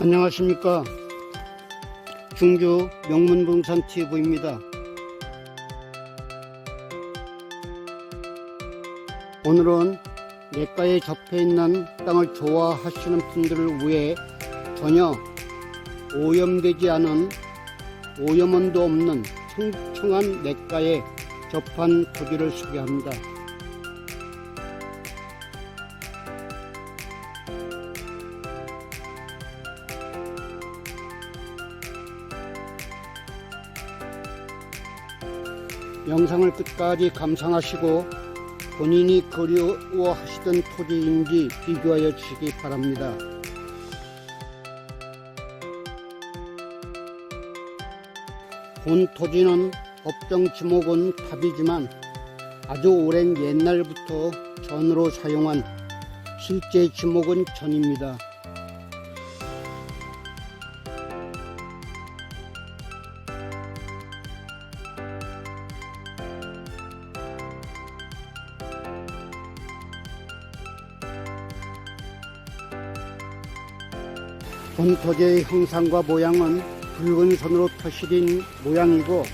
안녕하십니까 중주 명문봉산 TV입니다 오늘은 내과에 접해 있는 땅을 좋아하시는 분들을 위해 전혀 오염되지 않은 오염원도 없는 청청한 내과에 접한 토지를 소개합니다. 영상을 끝까지 감상하시고 본인이 그리워하시던 토지인지 비교하여 주시기 바랍니다. 본 토지는 법정 지목은 탑이지만 아주 오랜 옛날부터 전으로 사용한 실제 지목은 전입니다. 본 토지의 형상과 모양은 붉은 선으로 표시된 모양이고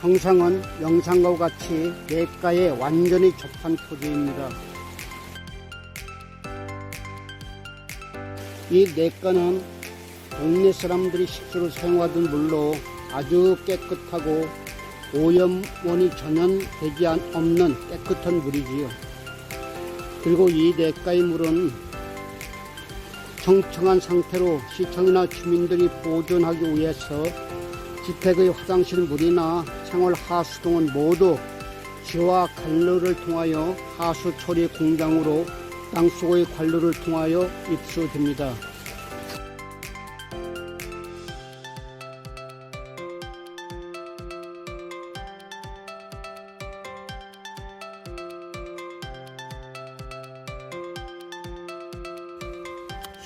형상은 영상과 같이 내과에 완전히 접한 토지입니다. 이 내과는 동네 사람들이 식수로 사용하던 물로 아주 깨끗하고 오염원이 전혀 되지 않- 없는 깨끗한 물이지요. 그리고 이 내과의 물은 청청한 상태로 시청이나 주민들이 보존하기 위해서 주택의 화장실 물이나 생활 하수 등은 모두 지와 관로를 통하여 하수 처리 공장으로 땅속의 관로를 통하여 입수됩니다.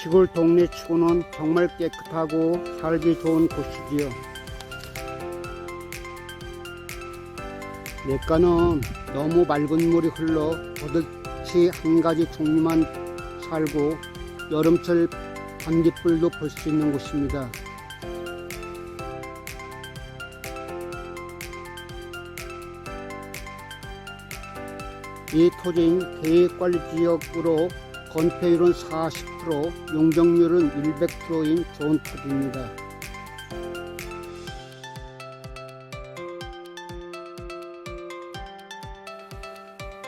시골 동네 치고는 정말 깨끗하고 살기 좋은 곳이지요. 내과는 너무 맑은 물이 흘러 버릇이 한 가지 종류만 살고 여름철 반딧불도 볼 수 있는 곳입니다. 이 토지인 계획관리지역으로 건폐율은 40%, 용적률은 100%인 좋은 토지입니다.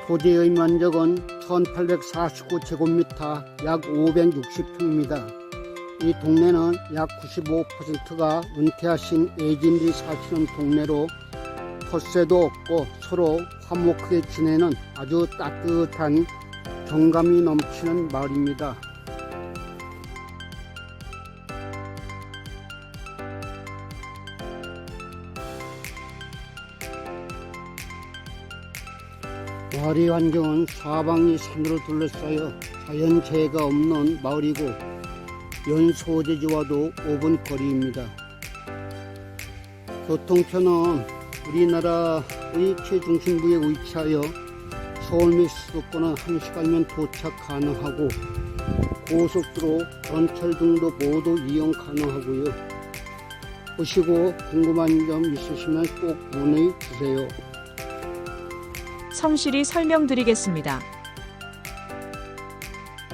토지의 면적은 1849제곱미터 약 560평입니다. 이 동네는 약 95%가 은퇴하신 애진들이 사시는 동네로 텃세도 없고 서로 화목하게 지내는 아주 따뜻한 정감이 넘치는 마을입니다. 마을의 환경은 사방이 산으로 둘러싸여 자연재해가 없는 마을이고 연소재지와도 5분 거리입니다. 교통편은 우리나라의 최중심부에 위치하여 서울 및 수도권은 1시간이면 도착 가능하고 고속도로, 전철 등도 모두 이용 가능하고요. 보시고 궁금한 점 있으시면 꼭 문의 주세요. 성실히 설명드리겠습니다.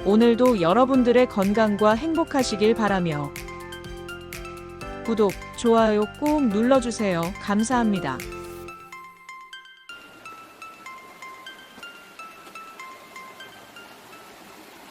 오늘도 여러분들의 건강과 행복하시길 바라며 구독, 좋아요 꾹 눌러주세요. 감사합니다.